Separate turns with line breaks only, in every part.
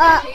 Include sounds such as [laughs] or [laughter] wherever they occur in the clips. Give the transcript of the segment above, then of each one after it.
많이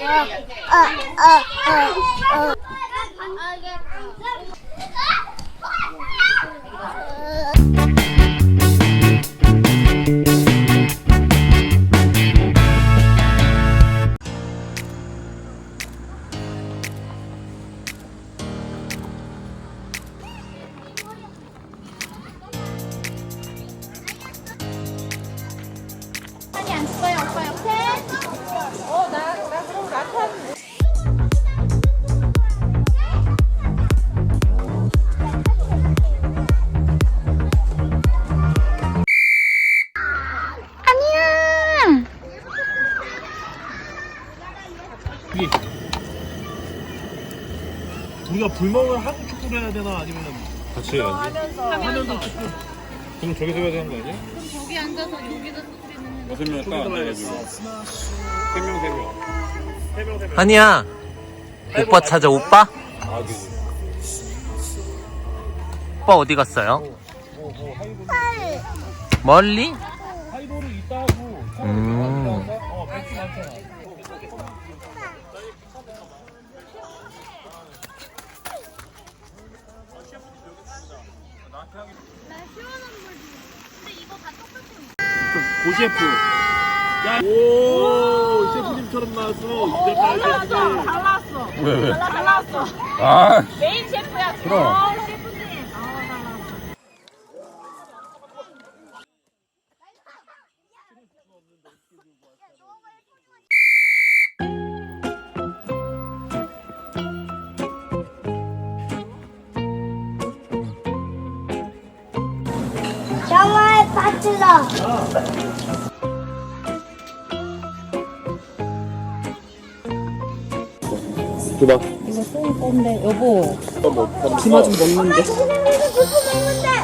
우리가 불멍을 하고 축구를 해야 되나 아니면
같이 해야지.
하면서 축구
그럼 저기서 해야 되는 거 아니야?
저기 앉아서 여기다
여섯 명딱 앉아가지고. 세 명, 세 명.
세명 세 명
한이야 오빠 찾아 오빠?
아, 그지.
오빠 어디 갔어요?
뭐 뭐 하이볼
멀리?
하이볼을 있다 하고
음.
어 백수 많잖아 고 셰프 야, 오 셰프님처럼 나왔어 이제 봐야지
달랐어.
왜, 왜?
달랐어.
아,
메인 셰프야.
그럼.
파트너.
줘봐.
디마 좀 먹는데.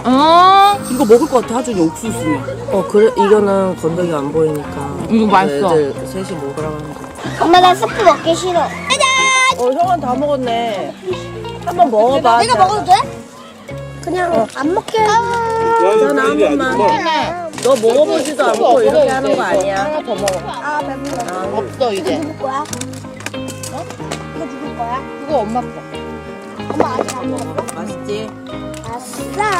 어?
이거 먹을 것 같아, 하준이 옥수수면. 어, 그래, 이거는 건더기 안 보이니까.
이거 맛있어.
애들 셋이 먹으라고 하는 거.
엄마 나 스프 먹기 싫어.
어, 형은 다 먹었네. 한번 먹어봐.
내가 먹어도 돼? 그냥 안 먹게.
괜찮아, 한 번만. 너 먹어보지도 않고 이렇게 하는 거 아니야. 하나 더 먹어.
아 배불러.
없어, 이제.
누구 거야? 어? 이거 누구 거야?
그거 엄마 거.
엄마 아직 안 먹었어?
맛있지?
아싸.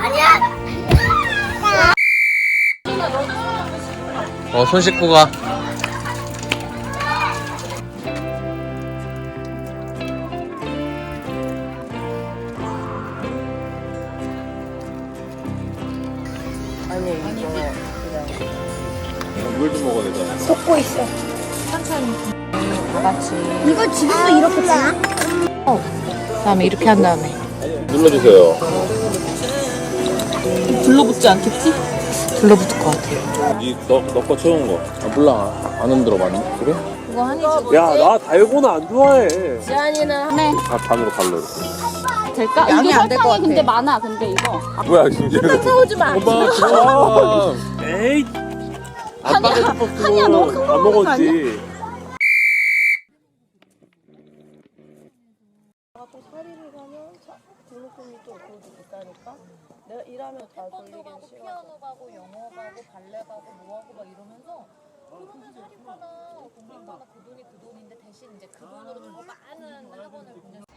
아니야.
어 손 씻고 가
아니, 이거 그냥.
물좀 먹어야 되잖아.
걷고 있어.
같이.
이거 지금도 이렇게 되나?
그 다음에 이렇게 한 다음에.
눌러주세요.
불러붙지 않겠지?
불러붙을 것 같아.
이, 너, 너거 채운 거. 아, 몰라. 안 흔들어 봤니? 그래?
그거 한이지.
야나 달고나 안 좋아해
지안이는
네.
아, 반으로 갈로 이렇게.
될까?
양이
이게
안될것
설탕이
같아.
근데 많아, 근데 이거.
뭐야, 진짜.
싸우지 마.
오빠, 좋아. [laughs]
에이 싶었어
한이야, 너무 큰거 거
먹었지
또 사리를 가면 등록금이 또 그것도 비싸니까 내가 일하면 다 돌리긴 싫어.
피아노 가고 영어 가고 발레 가고 뭐 하고 막 이러면서 그러면 사립 하나 공립 하나 그 돈이 그 돈인데 대신 이제 그 돈으로 더 많은 학원을 보내.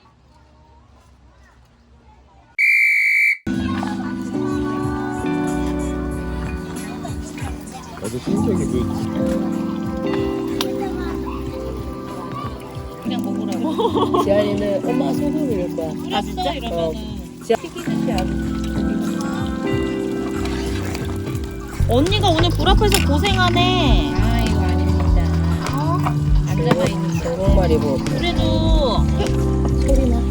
아주 신기하게 보여주시네
그냥 먹으라고. [laughs]
지안이는 엄마 속으로 거야
아 진짜?
어. 튀기듯이
언니가 오늘 불 앞에서 고생하네.
아 이거 아닙니다.
어?
앉아만 있는
정말 이거
그래도
소리나.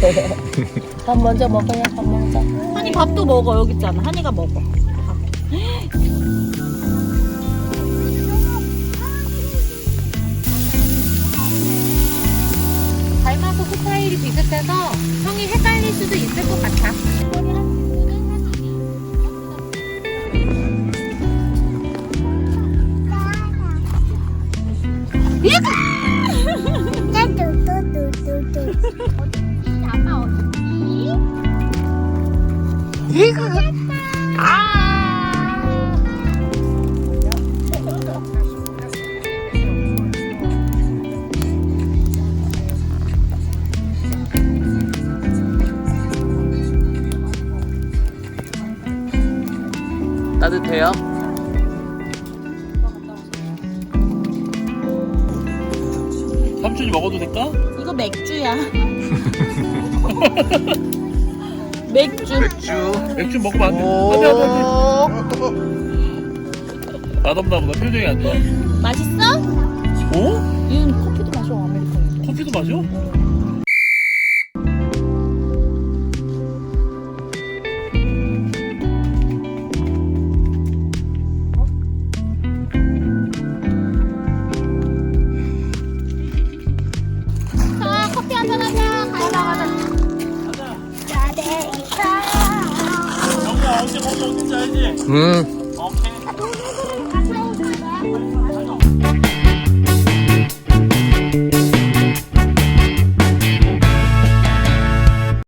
[laughs] 밥 먼저 먹어야 밥 먹자
하니 밥도 먹어 여기 있잖아. 하니가 먹어.
스타일이 비슷해서 형이 헷갈릴 수도 있을 것 같아.
따뜻해요?
삼촌이 먹어도 될까?
이거 맥주야. [laughs] 맥주.
맥주.
맥주 먹으면 안 돼.
오.
안돼 안 돼 안 돼. 맛없나 보다. 표정이 안 좋아.
맛있어?
어?
얘는 커피도 마셔 아메리카노.
커피도 마셔?
나